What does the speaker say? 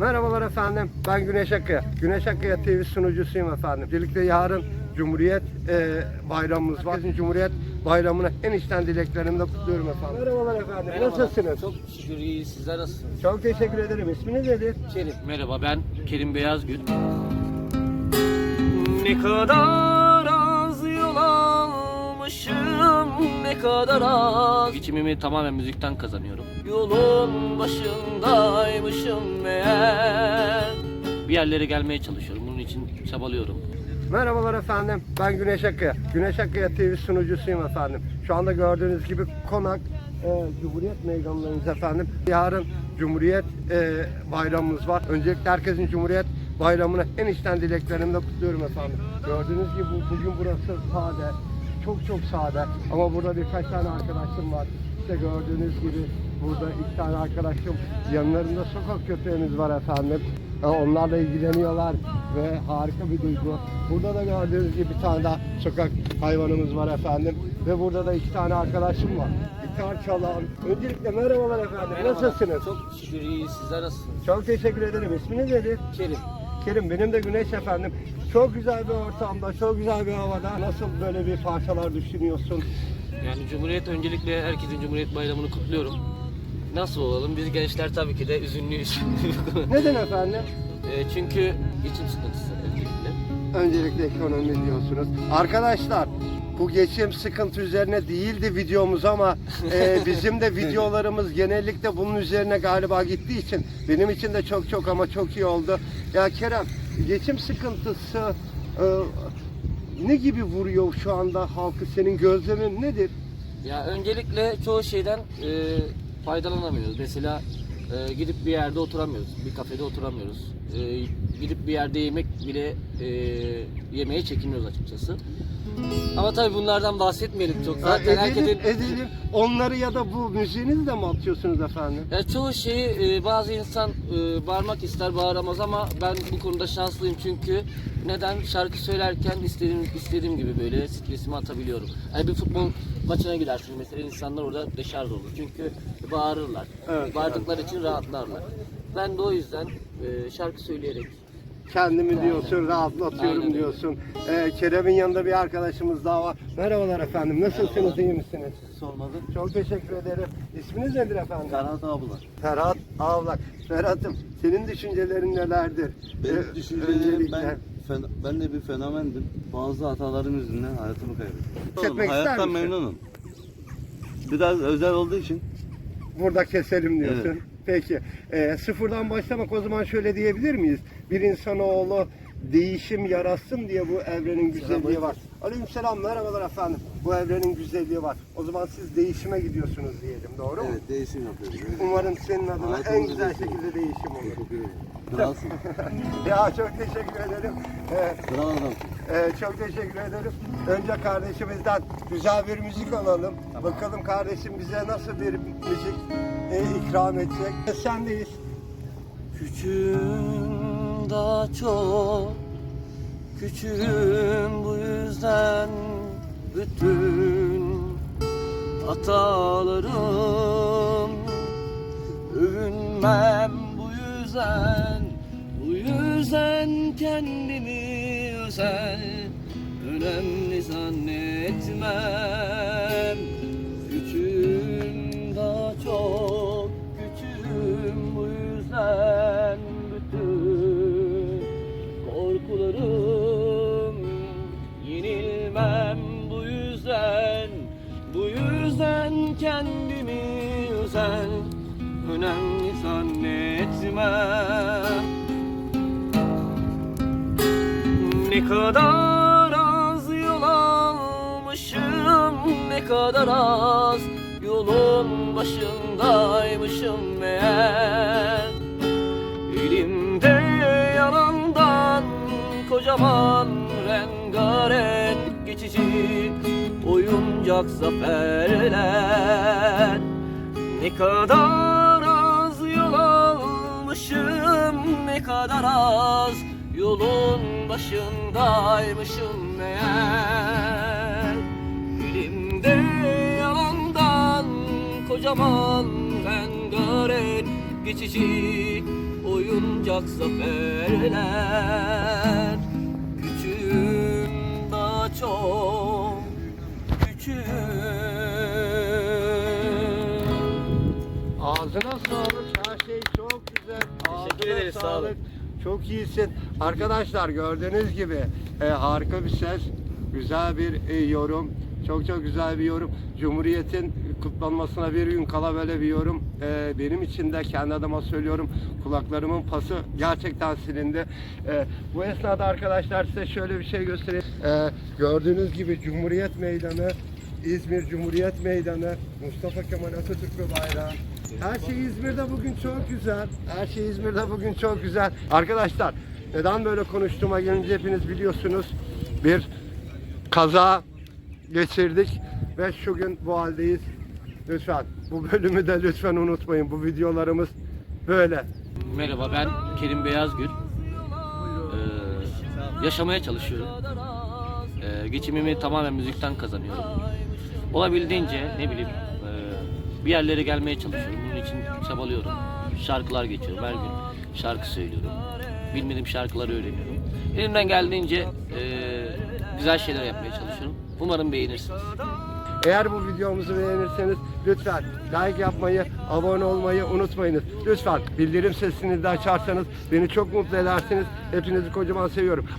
Merhabalar efendim. Ben Güneş Akaya. Güneş Akaya TV sunucusuyum efendim. Öncelikle yarın Cumhuriyet e, bayramımız var. Herkesin Cumhuriyet bayramını en içten dileklerimle kutluyorum efendim. Merhabalar efendim. Nasılsınız? Çok şükür iyi. Sizler nasılsınız? Çok teşekkür ederim. İsminiz nedir? Kerim. Merhaba ben Kerim Beyazgül. Ne kadar almışım ne kadar az Geçimimi tamamen müzikten kazanıyorum Yolun başındaymışım meğer Bir yerlere gelmeye çalışıyorum bunun için çabalıyorum Merhabalar efendim. Ben Güneş Akaya. Güneş Akaya TV sunucusuyum efendim. Şu anda gördüğünüz gibi Konak e, Cumhuriyet Meydanlarımız efendim. Yarın Cumhuriyet e, bayramımız var. Öncelikle herkesin Cumhuriyet bayramını en içten dileklerimle kutluyorum efendim. Gördüğünüz gibi bu- bugün burası sade. Çok çok sade. Ama burada birkaç tane arkadaşım var. İşte gördüğünüz gibi burada iki tane arkadaşım. Yanlarında sokak köpeğimiz var efendim. Onlarla ilgileniyorlar ve harika bir duygu. Burada da gördüğünüz gibi bir tane daha sokak hayvanımız var efendim. Ve burada da iki tane arkadaşım var. Gitar çalan. Öncelikle merhabalar efendim. Nasılsınız? Çok şükür iyi. Sizler nasılsınız? Çok teşekkür ederim. İsminiz nedir? Kerim. Kerim benim de Güneş efendim. Çok güzel bir ortamda, çok güzel bir havada nasıl böyle bir parçalar düşünüyorsun? Yani Cumhuriyet öncelikle herkesin Cumhuriyet Bayramı'nı kutluyorum. Nasıl olalım? Biz gençler tabii ki de üzünlüyüz. Neden efendim? E, çünkü geçim sıkıntısı öncelikle. Öncelikle ekonomi diyorsunuz. Arkadaşlar bu geçim sıkıntı üzerine değildi videomuz ama e, bizim de videolarımız genellikle bunun üzerine galiba gittiği için benim için de çok çok ama çok iyi oldu. Ya Kerem geçim sıkıntısı e, ne gibi vuruyor şu anda halkı senin gözlemin nedir? Ya öncelikle çoğu şeyden e, faydalanamıyoruz. Mesela e, gidip bir yerde oturamıyoruz. Bir kafede oturamıyoruz. E, gidip bir yerde yemek bile e, yemeye çekiniyoruz açıkçası. Ama tabii bunlardan bahsetmeyelim çok. Zaten edelim, herkesin edelim. Onları ya da bu müziğinizi de mi atıyorsunuz efendim? Ya çoğu şeyi e, bazı insan e, bağırmak ister bağıramaz ama ben bu konuda şanslıyım çünkü neden şarkı söylerken istediğim istediğim gibi böyle stresimi atabiliyorum. Yani bir futbol maçına gidersiniz mesela insanlar orada deşarj olur çünkü bağırırlar. Evet, Bağırdıkları için rahatlarlar. Ben de o yüzden e, şarkı söyleyerek Kendimi diyorsun, rahatlatıyorum Aynen. diyorsun. Ee, Kerem'in yanında bir arkadaşımız daha var. Merhabalar efendim, nasılsınız, iyi misiniz? Sormadı. Çok teşekkür ederim. İsminiz nedir efendim? Ferhat abla. Ferhat Avlak. Ferhat'ım, senin düşüncelerin nelerdir? Benim Ee, düşüncelerim öncelikle ben fen- ben de bir fenomendim. Bazı hatalarım yüzünden hayatımı kaybettim. İster Hayattan memnunum. Biraz özel olduğu için Burada keselim diyorsun. Evet. Peki, ee, sıfırdan başlamak o zaman şöyle diyebilir miyiz? Bir insanoğlu değişim yaratsın diye bu evrenin güzelliği var. Aleykümselam, merhabalar efendim. Bu evrenin güzelliği var. O zaman siz değişime gidiyorsunuz diyelim, doğru mu? evet değişim yapıyoruz. Evet. Umarım senin adına en Hayatımızı güzel değiştiriyoruz. şekilde değişim olur. Teşekkür ederim. Kralsın. ya çok teşekkür ederim. Ee, Kral e, çok teşekkür ederim. Önce kardeşimizden güzel bir müzik alalım. Bakalım kardeşim bize nasıl bir müzik e, ikram edecek. Sendeyiz. Küçüğüm daha çok Küçüğüm bu yüzden bütün hatalarım Övünmem bu yüzden Bu yüzden kendimi özel Önemli zannetmem yenilmem bu yüzden bu yüzden kendimi özel önemli zannetmem. Ne kadar az yol almışım ne kadar az yolun başındaymışım meğer geçici oyuncak zaferler. Ne kadar az yol almışım ne kadar az yolun başındaymışım meğer. Elimde yalandan kocaman rengarenk geçici oyuncak zaferler. Küçüğüm küçüğüm Ağzına sağlık. Her şey çok güzel. Teşekkür Ağzına ederiz, sağ sağlık. olun. Çok iyisin. Arkadaşlar gördüğünüz gibi e, harika bir ses, güzel bir e, yorum. Çok çok güzel bir yorum. Cumhuriyet'in kutlanmasına bir gün kala böyle bir yorum. E, benim için de kendi adıma söylüyorum. Kulaklarımın pası gerçekten silindi. E, bu esnada arkadaşlar size şöyle bir şey göstereyim. E, gördüğünüz gibi Cumhuriyet Meydanı, İzmir Cumhuriyet Meydanı, Mustafa Kemal Atatürk ve bayrağı. Her şey İzmir'de bugün çok güzel. Her şey İzmir'de bugün çok güzel. Arkadaşlar neden böyle konuştuğuma gelince hepiniz biliyorsunuz. Bir kaza geçirdik ve şu gün bu haldeyiz. Lütfen bu bölümü de lütfen unutmayın. Bu videolarımız böyle. Merhaba ben Kerim Beyazgül. Ee, yaşamaya çalışıyorum. Ee, geçimimi tamamen müzikten kazanıyorum. Olabildiğince ne bileyim e, bir yerlere gelmeye çalışıyorum. Bunun için çabalıyorum. Şarkılar geçiyorum her gün. Şarkı söylüyorum. Bilmediğim şarkıları öğreniyorum. Elimden geldiğince e, güzel şeyler yapmaya çalışıyorum. Umarım beğenirsiniz. Eğer bu videomuzu beğenirseniz lütfen like yapmayı, abone olmayı unutmayınız. Lütfen bildirim sesini de açarsanız beni çok mutlu edersiniz. Hepinizi kocaman seviyorum.